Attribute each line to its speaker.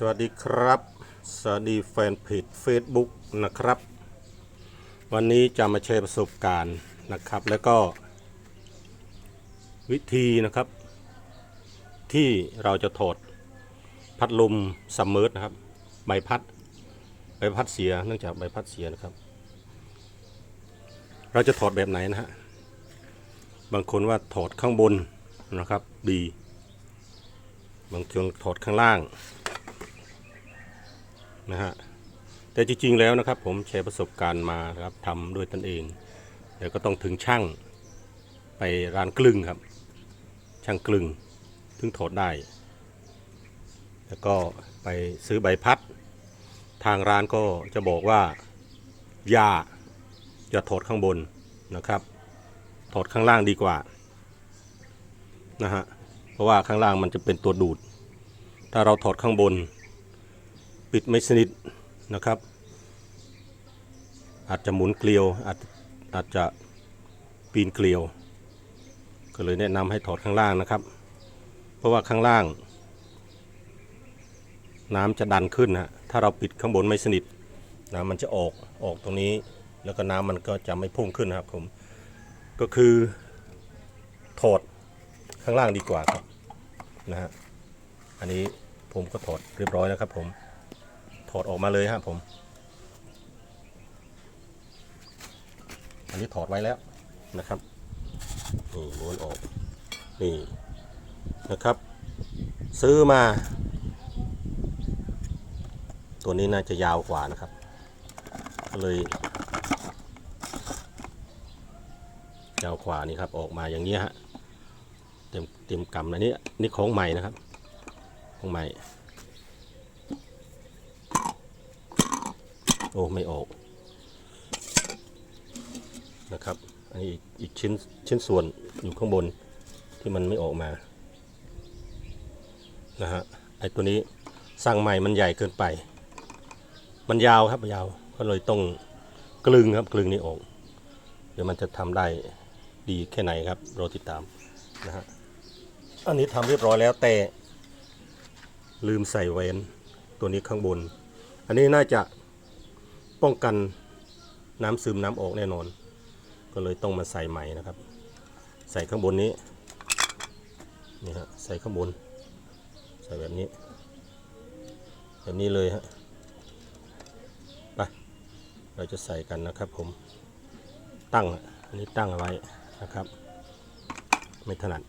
Speaker 1: สวัสดีครับ สวัสดีแฟนเพจ Facebook นะครับ วันนี้จะมาแชร์ประสบการณ์นะครับ แล้วก็ วิธีนะครับ ที่เราจะถอดพัดลมซัมเมอร์นะครับ ใบพัด ใบพัดเสียเนื่องจากใบพัดเสียนะครับ เราจะถอดแบบไหนนะฮะ บางคนว่าถอดข้างบนนะครับดีบางคนถอดข้างล่าง นะฮะแต่จริงๆแล้วนะครับ ผมแชร์ประสบการณ์มานะครับทำด้วยตนเองเดี๋ยวก็ต้องถึงช่างไปร้านกลึงครับ ช่างกลึงถึงถอดได้ แล้วก็ไปซื้อใบพัด ทางร้านก็จะบอกว่าอย่าอย่าถอดข้างบนนะครับ ถอดข้างล่างดีกว่านะฮะเพราะว่าข้างล่างมันจะเป็นตัวดูด ถ้าเราถอดข้างบน ปิดไม่สนิทนะครับ อาจจะหมุนเกลียวอาจอาจจะปีนเกลียว ก็เลยแนะนำให้ถอดข้างล่างนะครับ เพราะว่าข้างล่าง น้ำจะดันขึ้นนะถ้าเราปิดข้างบนไม่สนิทน้ำมันจะออกออกตรงนี้ แล้วก็น้ำมันก็จะไม่พุ่งขึ้นนะครับผมก็คือถอดข้างล่างดีกว่าครับนะฮะอันนี้ผมก็ถอดเรียบร้อยแล้วครับผม อดออกมาเลยครับผม อันนี้ถอดไว้แล้วนะครับ นี่ม้วนออก นี่นะครับ ซื้อมา ตัวนี้น่าจะยาวกว่านะครับ ก็เลยยาวกว่านี่ครับ ออกมาอย่างนี้ฮะ เต็มเต็มกำอันนี้นี่ของใหม่นะครับ ของใหม่ อ้ไม่ออกนะครับ อันนี้อีกชิ้นชิ้นส่วนอยู่ข้างบนที่มันไม่ออกมานะฮะไอตัวนี้สั่งใหม่มันใหญ่เกินไป มันยาวครับยาวก็เลยต้องกลึงครับกลึงนี่ออก เดี๋ยวมันจะทำได้ดีแค่ไหนครับรอติดตามนะฮะอันนี้ทำเรียบร้อยแล้วแต่ลืมใส่แหวนตัวนี้ข้างบน อันนี้น่าจะ ป้องกันน้ำซึมน้ำออกแน่นอน ก็เลยต้องมาใส่ใหม่นะครับ ใส่ข้างบนนี้นี่ฮะใส่ข้างบน ใส่แบบนี้ แบบนี้เลยฮะไปเราจะใส่กันนะครับผมตั้งอันนี้ตั้งเอาไว้นะครับ ไม่ถนัด